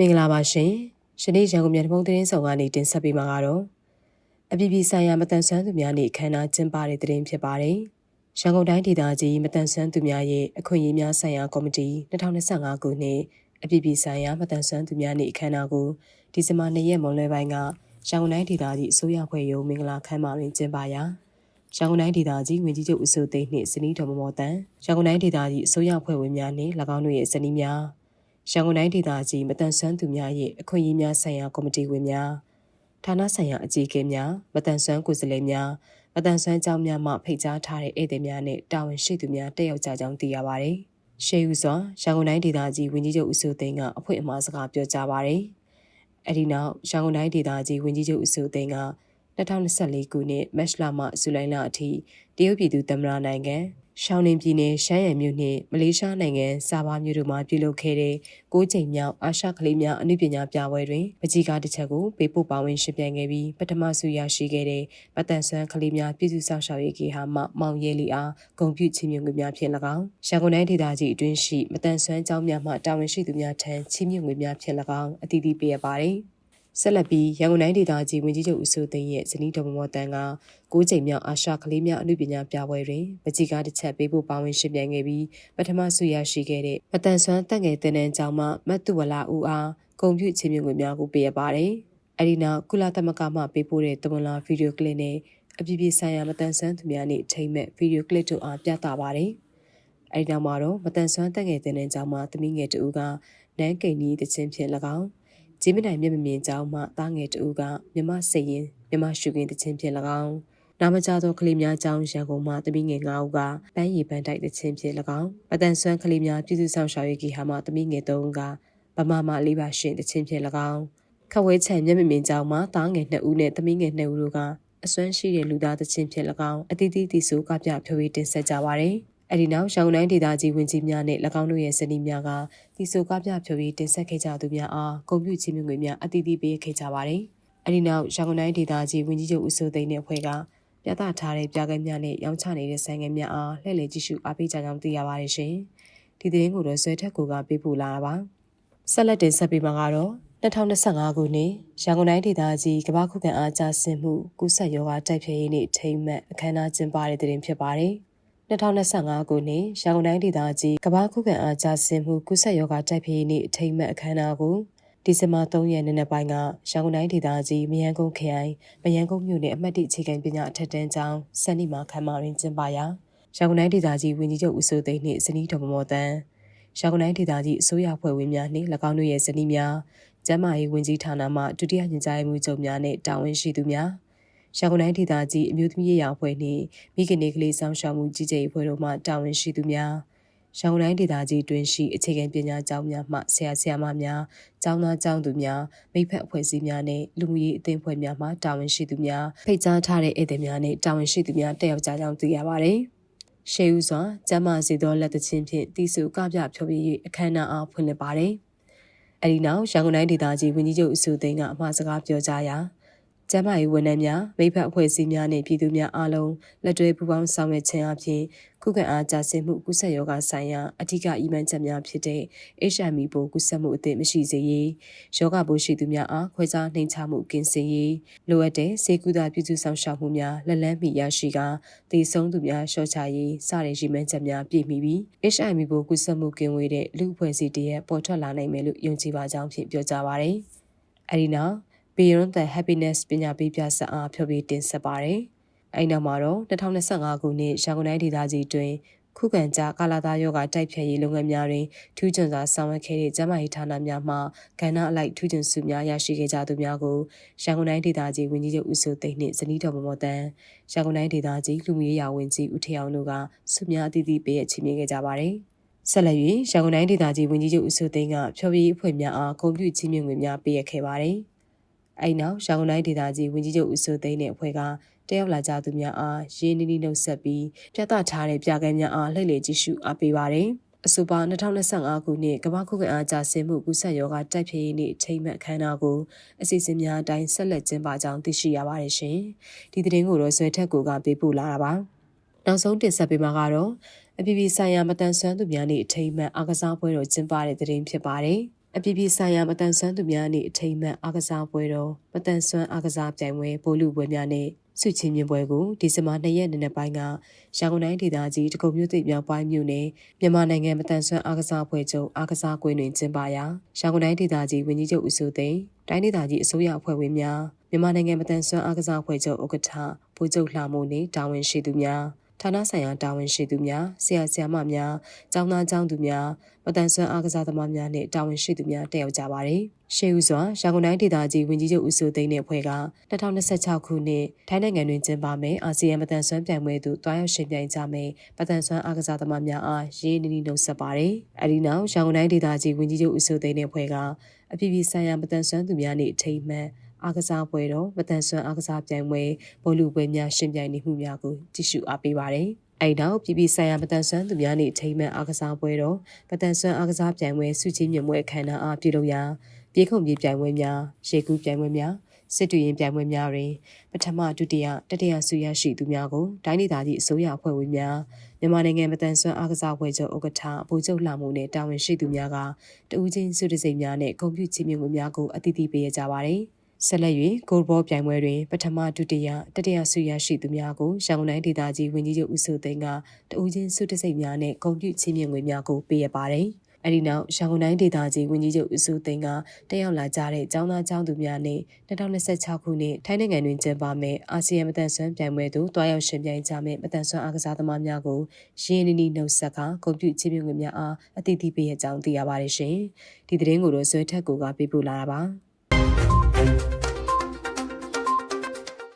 မင်္ဂလာပါရှင်။ယနေ့ရန်ကုန်မြို့တမုံသတင်းဆောင်ကနေတင်ဆက်ပေးမှာကတော့အပြည်ပြည်ဆိုင်ရာမတန်ဆွမ်းသူများနေ့အခမ်းအနားကျင်းပတဲ့သတင်းဖြစ်ပါတယ်။ရန်ကုန်တိုင်းဒေသကြီးမတန်ဆွမ်းသူများရဲ့အခွင့်အရေးများဆိုင်ရာကော်မတီ2025ခုနှစ်အပြည်ပြည်ဆိုင်ရာမတန်ဆွမ်းသူများနေ့အခမ်းအနားကိုဒီဇင်ဘာ2ရက်မွန်လွဲပိုင်းကရန်ကုန်တိုင်းဒေသကြီးအစိုးရဖွဲ့ရုံးမင်္ဂလာခမ်းမတွင်ကျင်းပရာရန်ကုန်တိုင်းဒေသကြီးဝင်ကြီးချုပ်ဦးစိုးသိန်းနှင့်စနီးတော်မမော်တန်ရန်ကုန်တိုင်းဒေသကြီးအစိုးရဖွဲ့ဝင်များနှင့်၎င်းတို့ရဲ့စနီးများ ရန်ကုန်တိုင်းဒေသကြီးမတန်ဆွမ်းသူများရဲ့အခွင့်အရေးများဆိုင်ရာကော်မတီဝင်များဌာနဆိုင်ရာအကြီးအကဲများမတန်ဆွမ်းကိုယ်စားလှယ်များမတန်ဆွမ်းကြောင်းများမှဖိတ်ကြားထားတဲ့ဧည့်သည်များနဲ့တာဝန်ရှိသူများတက်ရောက်ကြကြောင်းသိရပါတယ်။ရှေးဦးစွာရန်ကုန်တိုင်းဒေသကြီးဝင်ကြီးချုပ်ဦးစိုးသိန်းကအဖွင့်အမှားစကားပြောကြားပါတယ်။အဲဒီနောက်ရန်ကုန်တိုင်းဒေသကြီးဝင်ကြီးချုပ်ဦးစိုးသိန်းက2024ခုနှစ်မတ်လမှဇူလိုင်လအထိတရုတ်ပြည်သူသမ္မတနိုင်ငံ ရှောင်းနင်ပြည်နယ်ရှမ်းရံမြို့နှင့်မလေးရှားနိုင်ငံစာဘာမြို့တို့မှပြုလုပ်ခဲ့တဲ့၉ချိန်မြောက်အာရှကလေးများအနုပညာပြပွဲတွင်ပကြီးကားတစ်ချက်ကိုပေးပို့ပါဝင်ရှင်ပြိုင်ခဲ့ပြီးပထမဆုရရှိခဲ့တဲ့မတန်ဆွမ်းကလေးများပြည်သူ့ဆောင်ရှောက်ရေးကေဟာမှမောင်ရဲလီအားဂုံပြုချီးမြှင့်ငွေများဖြင့်၎င်းရန်ကုန်တိုင်းဒေသကြီးအတွင်းရှိမတန်ဆွမ်းကျောင်းများမှတာဝန်ရှိသူများထံချီးမြှင့်ငွေများဖြင့်၎င်းအတည်ပြုပေးရပါတယ်။ ဆက်လက်ပြီးရန်ကုန်တိုင်းဒေသကြီးဝင်ကြီးချုပ်ဦးစိုးသိန်းရဲ့ဇနီးတော်မမော်တန်က၉ချိန်မြောက်အာရှကလေးများအမှုပညာပြပွဲတွင်ပကြီးကားတစ်ချက်ပေးဖို့ပါဝင်ရှင်ပြိုင်ခဲ့ပြီးပထမဆုရရှိခဲ့တဲ့မတန်ဆွမ်းတန့်ငယ်တင်တန်းကျောင်းမှမတ်တူဝလာဦးအားဂုံပြုချင်းမြင့်ငွေများကိုပေးရပါတယ်။အဲဒီနောက်ကုလသမဂ္ဂမှပေးပို့တဲ့တမန်လာဗီဒီယိုကလစ်နဲ့အပြည်ပြည်ဆိုင်ရာမတန်ဆွမ်းသူများနေ့ထိမ့်မဲ့ဗီဒီယိုကလစ်တို့အားပြသပါတယ်။အဲဒီနောက်မှာတော့မတန်ဆွမ်းတန့်ငယ်တင်တန်းကျောင်းမှသမီးငယ်တူကနန်းကိန်ကြီးတချင်းဖြင့်၎င်း ဂျင်းမနိုင်မျက်မမြင်ကြောင်းမှတားငယ်တူကမြမစိတ်ရင်မြမရှုခင်းတခြင်းဖြင့်၎င်းနာမကြသောကလေးများကြောင်းရန်ကုန်မှတမိငယ်၅ဦးကပန်းရည်ပန်းတိုက်တခြင်းဖြင့်၎င်းအတန်ဆွမ်းကလေးများပြည်သူဆောင်ရှောက်ရေးကြီးဟာမှတမိငယ်၃ဦးကဗမာမလေးပါရှင်တခြင်းဖြင့်၎င်းခဝဲချံမျက်မမြင်ကြောင်းမှတားငယ်၂ဦးနဲ့တမိငယ်၂ဦးတို့ကအစွမ်းရှိတဲ့လူသားတခြင်းဖြင့်၎င်းအတီးတီးတီဆိုကပြဖြိုးရေးတင်ဆက်ကြပါရယ် အဲ့ဒီနောက်ရှောင်းတိုင်းဒေသကြီးဝင်ကြီးများနဲ့၎င်းတို့ရဲ့ဇနီးများကတီဆိုကားပြဖြိုပြီးတင်ဆက်ခဲ့ကြသူများအားဂုဏ်ပြုချီးမြှင့်ငွေများအတီးတီးပေးခဲ့ကြပါတယ်။အဲ့ဒီနောက်ရှောင်းတိုင်းဒေသကြီးဝင်ကြီးချုပ်ဦးစိုးသိန်းနဲ့အဖွဲ့ကပြသထားတဲ့ပြကမ်းများနဲ့ရောင်းချနေတဲ့ဆိုင်ငယ်များအားလှည့်လည်ကြည့်ရှုအားပေးကြကြောင်းသိရပါတယ်ရှင်။ဒီသတင်းကိုတော့ဆွဲထက်ကိုကပေးပို့လာတာပါ။ဆက်လက်တင်ဆက်ပေးမှာကတော့2025ခုနှစ်ရန်ကုန်တိုင်းဒေသကြီးကမ္ဘာခုခံအားကြားဆင်းမှုကုဆက်ယောဂတိုက်ဖျက်ရေးနေ့ထိမ့်မှတ်အခမ်းအနားကျင်းပတဲ့တဲ့တင်ဖြစ်ပါတယ်။ 2025ခုနှစ်ရန်ကုန်တိုင်းဒေသကြီးကမ္ဘာခုခံအားကြားဆင်းမှုကုဆက်ယောဂတိုက်ဖျက်ရေးနေ့အထိမ်းအမှတ်အခမ်းအနားကိုဒီဇင်ဘာ3ရက်နေ့နေ့ပိုင်းကရန်ကုန်တိုင်းဒေသကြီးမယန်းကုန်းခရိုင်မယန်းကုန်းမြို့နယ်အမှတ်၁အခြေခံပညာအထက်တန်းကျောင်းစံနီမာခမ်းမတွင်ကျင်းပရာရန်ကုန်တိုင်းဒေသကြီးဝန်ကြီးချုပ်ဦးစိုးသိန်းနှင့်ဇနီးတော်မမော်တန်းရန်ကုန်တိုင်းဒေသကြီးအစိုးရဖွဲ့ဝင်များနှင့်၎င်းတို့ရဲ့ဇနီးများကျန်းမာရေးဝန်ကြီးဌာနမှဒုတိယညွှန်ကြားရေးမှူးချုပ်များနှင့်တာဝန်ရှိသူများ ရန်ကုန်တိုင်းဒေသကြီးအမျိုးသမီးရေးရာအဖွဲ့နှင့်မိခင်နေကလေးဆောင်ရှောက်မှုကြီးကြပ်ရေးအဖွဲ့တို့မှတာဝန်ရှိသူများရန်ကုန်တိုင်းဒေသကြီးတွင်ရှိအခြေခံပညာကျောင်းများမှဆရာဆရာမများကျောင်းသားကျောင်းသူများမိဖက်အဖွဲ့အစည်းများနဲ့လူမှုရေးအသင်းအဖွဲ့များမှတာဝန်ရှိသူများဖိတ်ကြားထားတဲ့ဧည့်သည်များနဲ့တာဝန်ရှိသူများတက်ရောက်ကြကြောင်းသိရပါတယ်။ရှေးဦးစွာကျမ်းမာစေသောလက်သချင်းဖြင့်တီစုကပြဖြောပြ၍အခမ်းအနားအားဖွင့်လှစ်ပါတယ်။အဲဒီနောက်ရန်ကုန်တိုင်းဒေသကြီးဝန်ကြီးချုပ်ဦးစိုးသိန်းကအမှားစကားပြောကြားရာ ကျန်းမာရေးဝန်ထမ်းများမိဖက်အဖွဲ့အစည်းများနှင့်ပြည်သူများအားလုံးလက်တွဲပူးပေါင်းဆောင်ရွက်ခြင်းအပြင်ခုခံအားကြဆင်မှုကုသရောဂါဆိုင်ရာအထူးအီမန်ချက်များဖြစ်တဲ့ HME ပိုးကုသမှုအသစ်မရှိစေရေးယောဂပိုးရှိသူများအားခွဲခြားနှိမ်ချမှုကင်းစင်ရေးလိုအပ်တဲ့စေကူတာပြုစုဆောင်ရှောက်မှုများလက်လန်းမီရရှိကာတည်ဆုံးသူများရှော့ချရေးစတဲ့ရည်မှန်းချက်များပြည့်မီပြီး HME ပိုးကုသမှုကင်းဝေးတဲ့လူအဖွဲ့အစည်းတရက်ပေါ်ထွက်လာနိုင်မယ်လို့ယုံကြည်ပါကြောင်းဖြင့်ပြောကြားပါရယ်အဲဒီနောက် Beyond the Happiness ပညာပေးပြဆက်အားဖြောပြီးတင်ဆက်ပါတယ်။အဲဒီနောက်မှာတော့2025ခုနှစ်ရန်ကုန်တိုင်းဒေသကြီးတွင်ခုခံကြကာလာသားယောဂတိုက်ဖြတ်ရေးလုပ်ငန်းများတွင်ထူးချွန်စွာဆောင်ရွက်ခဲ့တဲ့ကျန်းမာရေးဌာနများမှကဏ္ဍအလိုက်ထူးချွန်စုများရရှိခဲ့ကြသူများကိုရန်ကုန်တိုင်းဒေသကြီးဝန်ကြီးချုပ်ဦးစိုးသိန်းနှင့်ဇနီးတော်မမော်တန်ရန်ကုန်တိုင်းဒေသကြီးလူမှုရေးရာဝန်ကြီးဦးထေအောင်တို့ကစုများအသီးသီးပေးရချီးမြှင့်ခဲ့ကြပါတယ်။ဆက်လက်၍ရန်ကုန်တိုင်းဒေသကြီးဝန်ကြီးချုပ်ဦးစိုးသိန်းကဖြောပြရေးအဖွဲ့များအားဂုဏ်ပြုချီးမြှင့်ငွေများပေးရခဲ့ပါတယ်။ အဲ့နောက်ရန်ကုန်တိုင်းဒေသကြီးဝန်ကြီးချုပ်ဦးစိုးသိန်းနဲ့အဖွဲ့ကတယောက်လာကြသူများအားရင်းနှီးနှီးနှုတ်ဆက်ပြီးပြသထားတဲ့ပြကမ်းများအားလှည့်လည်ကြည့်ရှုအားပေးပါတယ်။အဆိုပါ2025ခုနှစ်ကမ္ဘာခုခံအားကြဆင်းမှုကုသရောဂါတိုက်ဖျက်ရေးနေ့အထိမ်းအမှတ်အခမ်းအနားကိုအစီအစဉ်များအတိုင်းဆက်လက်ကျင်းပကြောင်းသိရှိရပါတယ်ရှင်။ဒီသတင်းကိုတော့ဆွဲထက်ကိုကပေးပို့လာတာပါ။နောက်ဆုံးတင်ဆက်ပေးမှာကတော့အပြည်ပြည်ဆိုင်ရာမတန်ဆွမ်းသူများနေ့အထိမ်းအမှတ်အားကစားပွဲတော်ကျင်းပတဲ့သတင်းဖြစ်ပါတယ်။ အပြည်ပြည်ဆိုင်ရာမတန်ဆွမ်းသူများနေ့အထိမ်းအမှတ်အားကစားပွဲတော်မတန်ဆွမ်းအားကစားပြိုင်ပွဲပိုလူပွဲများနဲ့စုချင်းမြင်ပွဲကိုဒီဇင်ဘာ2ရက်နေ့နေ့ပိုင်းကရန်ကုန်တိုင်းဒေသကြီးတကုံမြို့သိပ်မြောက်ပိုင်းမြို့နယ်မြန်မာနိုင်ငံမတန်ဆွမ်းအားကစားပွဲချုပ်အားကစားကွင်းတွင်ကျင်းပရာရန်ကုန်တိုင်းဒေသကြီးဝန်ကြီးချုပ်ဦးစိုးသိန်းတိုင်းဒေသကြီးအစိုးရအဖွဲ့ဝင်များမြန်မာနိုင်ငံမတန်ဆွမ်းအားကစားအဖွဲ့ချုပ်ဥက္ကဋ္ဌဗိုလ်ချုပ်လှမိုးနှင့်တာဝန်ရှိသူများ ဌာနဆိုင်ရာတာဝန်ရှိသူများဆရာဆရာမများကျောင်းသားကျောင်းသူများမတန်ဆွမ်းအားကစားသမားများနှင့်တာဝန်ရှိသူများတက်ရောက်ကြပါသည်။ရှေးဦးစွာရန်ကုန်တိုင်းဒေသကြီးဝန်ကြီးချုပ်ဦးစိုးသိန်းနဲ့ဖွဲ့က2026ခုနှစ်ထိုင်းနိုင်ငံတွင်ကျင်းပမယ်အာဆီယံမတန်ဆွမ်းပြိုင်ပွဲသို့တွားရောက်ရှင်ပြိုင်ကြမယ်မတန်ဆွမ်းအားကစားသမားများအားရင်းနှီးနှီးနှုတ်ဆက်ပါတယ်။အဲဒီနောက်ရန်ကုန်တိုင်းဒေသကြီးဝန်ကြီးချုပ်ဦးစိုးသိန်းနဲ့ဖွဲ့ကအပြည်ပြည်ဆိုင်ရာမတန်ဆွမ်းသူများနှင့်အထိမ်းအမှတ် အားကစားပွဲတော်မတန်ဆွမ်းအားကစားပြိုင်ပွဲဘောလူပွဲများရှင်ပြိုင်နေမှုများကိုကြည့်ရှုအားပေးပါတယ်။အဲ့နောက်ပြည်ပြည်ဆိုင်ရာမတန်ဆွမ်းသူများနေ့အထိမ်းအမှတ်အားကစားပွဲတော်မတန်ဆွမ်းအားကစားပြိုင်ပွဲစုချင်းမြင့်ပွဲအခမ်းအနားအားပြုလုပ်ရာပြေခုံပြေပြိုင်ပွဲများရေကူးပြိုင်ပွဲများစစ်တူရင်ပြိုင်ပွဲများတွင်ပထမဒုတိယတတိယဆုရရှိသူများကိုတိုင်းဒေသကြီးအစိုးရအဖွဲ့ဝင်များမြန်မာနိုင်ငံမတန်ဆွမ်းအားကစားပွဲချုပ်ဥက္ကဋ္ဌဗိုလ်ချုပ်လှမှုနှင့်တာဝန်ရှိသူများကတဦးချင်းစုတစိမ့်များနှင့်ဂုဏ်ပြုချီးမြှင့်မှုများကိုအသီးသီးပေးရကြပါသည် ဆက်လက်၍ဂိုလ်ဘောပြိုင်ပွဲတွင်ပထမဒုတိယတတိယဆုရရှိသူများကိုရန်ကုန်တိုင်းဒေသကြီးဝန်ကြီးချုပ်ဦးစိုးသိန်းကတဦးချင်းစုတစိမ့်များနှင့်ဂုဏ်ပြုချီးမြှင့်ငွေများကိုပေးရပါတယ်။အဲဒီနောက်ရန်ကုန်တိုင်းဒေသကြီးဝန်ကြီးချုပ်ဦးစိုးသိန်းကတက်ရောက်လာကြတဲ့ចောင်းသားចောင်းသူများနဲ့2026ခုနှစ်ထိုင်းနိုင်ငံတွင်ကျင်းပမယ့်အာဆီယံမတန်ဆွမ်းပြိုင်ပွဲသို့တွားရောက်ရှင်ပြိုင်ကြမယ့်မတန်ဆွမ်းအားကစားသမားများကိုရင်းနှီးနှီးနှုတ်ဆက်ကဂုဏ်ပြုချီးမြှင့်ငွေများအားအသီးသီးပေးရကြောင်းသိရပါတယ်ရှင်။ဒီသတင်းကိုတော့ဇွဲထက်ကိုကပေးပို့လာတာပါ။